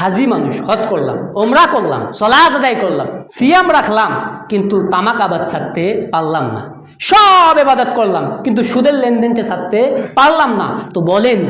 হাজি মানুষ, হজ করলাম ওমরা করলাম সলাদ আদায় করলাম, সিয়াম রাখলাম, কিন্তু তামাক আবাদ ছাড়তে পারলাম না। সব এবাদত করলাম, কিন্তু সুদের লেনদেনটা ছাড়তে পারলাম না। তো বলেন,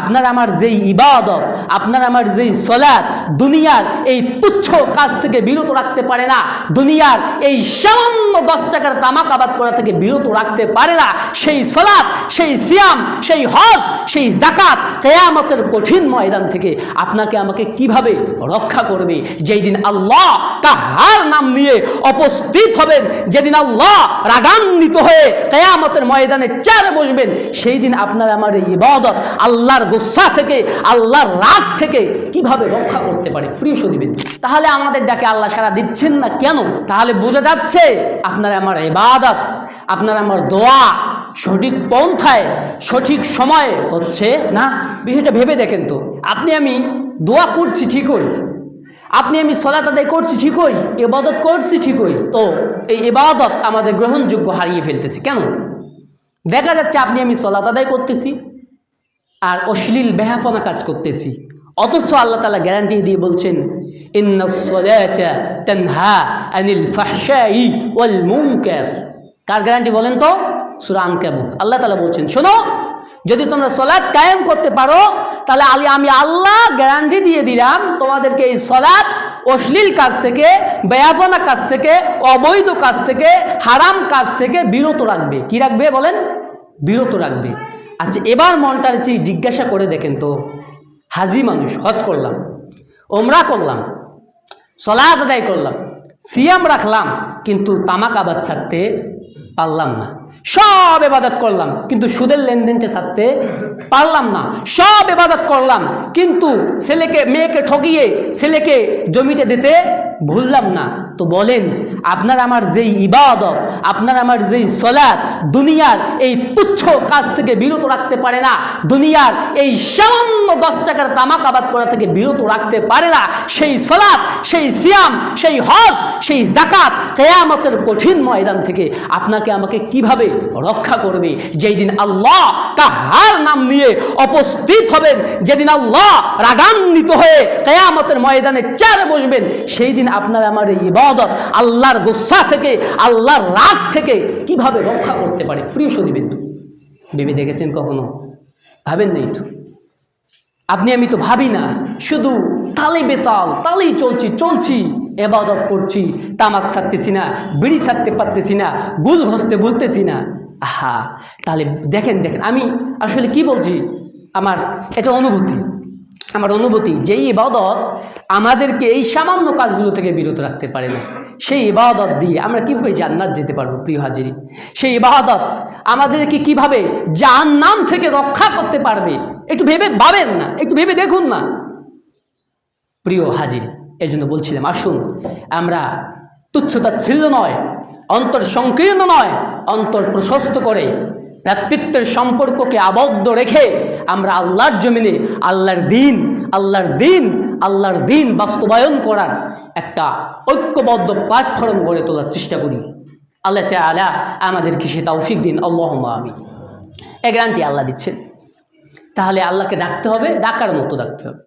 আপনার আমার যেই ইবাদত, আপনার আমার যেই সলাদ দুনিয়ার এই তুচ্ছ কাজ থেকে বিরত রাখতে পারে না, দুনিয়ার এই সামান্য দশ টাকার তামাক আবাদ করা থেকে বিরত রাখতে পারে না, সেই সলাদ সেই সিয়াম, সেই হজ, সেই জাকাত কেয়ামতের কঠিন ময়দান থেকে আপনাকে আমাকে কীভাবে রক্ষা করবে? যেই দিন আল্লাহ তাহার নাম নিয়ে অপস্থিত হবেন, যেদিন আল্লাহ রাগান্বিত হয়ে কেয়ামতের ময়দানে চারে বসবেন সেই দিন আপনার আমার এই ইবাদত আল্লাহর গুসা থেকে, আল্লাহর রাগ থেকে কীভাবে রক্ষা করতে পারে? প্রিয় সদীবেন তাহলে আমাদের ডাকে আল্লাহ সারা দিচ্ছেন না কেন? তাহলে বোঝা যাচ্ছে আপনার আমার ইবাদত, আপনার আমার দোয়া সঠিক পন্থায়, সঠিক সময়ে হচ্ছে না? বিষয়টা ভেবে দেখেন তো। আপনি আমি দোয়া করছি ঠিকই। আপনি আমি সলাত আদায় করছি ঠিকই এবাদত করছি ঠিকই, তো এই এবাদত আমাদের গ্রহণযোগ্য হারিয়ে ফেলতেছি। কেন? দেখা যাচ্ছে আপনি আমি সলাত আদায় করতেছি আর অশ্লীল বেহাপনা কাজ করতেছি। অথচ আল্লাহ তালা গ্যারান্টি দিয়ে বলছেন কার গ্যারান্টি বলেন তো? সূরা আনকাবুত। আল্লাহ তালা বলছেন, শোনো যদি তোমরা সলাৎ কায়েম করতে পারো, তাহলে আলি আমি আল্লাহ গ্যারান্টি দিয়ে দিলাম তোমাদেরকে এই সলাৎ অশ্লীল কাজ থেকে বেয়াফনা কাজ থেকে, অবৈধ কাজ থেকে, হারাম কাজ থেকে বিরত রাখবে। কি রাখবে বলেন? বিরত রাখবে। আচ্ছা এবার মনটার জিজ্ঞাসা করে দেখেন তো, হাজি মানুষ, হজ করলাম, ওমরা করলাম সলাদ আদায় করলাম, সিয়াম রাখলাম, কিন্তু তামাক আবাদ ছাড়তে পারলাম না। সব এবাদত করলাম, কিন্তু সুদের লেনদেনটা ছাড়তে পারলাম না। সব এবাদত করলাম, কিন্তু ছেলেকে, মেয়েকে ঠকিয়ে ছেলেকে জমিটা দিতে ভুললাম না। তো বলেন আপনার আমার যেই ইবাদত, আপনার আমার যেই সলাদ দুনিয়ার এই তুচ্ছ কাজ থেকে বিরত রাখতে পারে না, দুনিয়ার এই সামান্য দশ টাকার তামাক আবাদ করা থেকে বিরত রাখতে পারে না, সেই সলাদ সেই সিয়াম, সেই হজ, সেই জাকাত কেয়ামতের কঠিন ময়দান থেকে আপনাকে আমাকে কীভাবে রক্ষা করবে? যেই দিন আল্লাহ তাহার নাম নিয়ে অপস্থিত হবেন, যেদিন আল্লাহ রাগান্বিত হয়ে কেয়ামতের ময়দানে চার বসবেন সেই দিন আপনার আমার এই ইবাদত আল্লাহর গুসা থেকে, আল্লাহর রাগ থেকে কীভাবে রক্ষা করতে পারে? প্রিয় সদীবিন্দু ভেবে দেখেছেন কখনো? ভাবেন নাই তো? আপনি, আমি তো ভাবি না। শুধু তালে বেতাল তালেই চলছি চলছি, এবাদত করছি, তামাক ছাড়তেছি না, বিড়ি ছাড়তে পারতেছি না, গুল ঘষতে বলতেছি না। আহা, তাহলে দেখেন দেখেন, আমি আসলে কি বলছি? আমার এটা অনুভূতি। আমার অনুভূতি, যেই ইবাদত আমাদেরকে এই সামান্য কাজগুলো থেকে বিরত রাখতে পারে না। সেই ইবাদত দিয়ে আমরা কীভাবে জান্নাত যেতে পারব, প্রিয় হাজিরি সেই ইবাদত আমাদেরকে কীভাবে জাহান্নাম থেকে রক্ষা করতে পারবে, একটু ভেবে ভাবেন না, একটু ভেবে দেখুন না। প্রিয় হাজির এই জন্য বলছিলাম, আসুন, আমরা তুচ্ছতা ছিল নয়, অন্তর সংকীর্ণ নয়, অন্তর প্রশস্ত করে ভ্রাতৃত্বের সম্পর্ককে আবদ্ধ রেখে আমরা আল্লাহর জমিনে, আল্লাহর দিন আল্লাহর দিন আল্লাহর দিন বাস্তবায়ন করার একটা ঐক্যবদ্ধ প্ল্যাটফর্ম গড়ে তোলার চেষ্টা করি। আল্লাহ চা আলা আমাদেরকে সে তৌফিক দিন। আল্লাহ আমি এ গ্রান্টি আল্লাহ দিচ্ছেন। তাহলে আল্লাহকে ডাকতে হবে, ডাকার মতো ডাকতে হবে।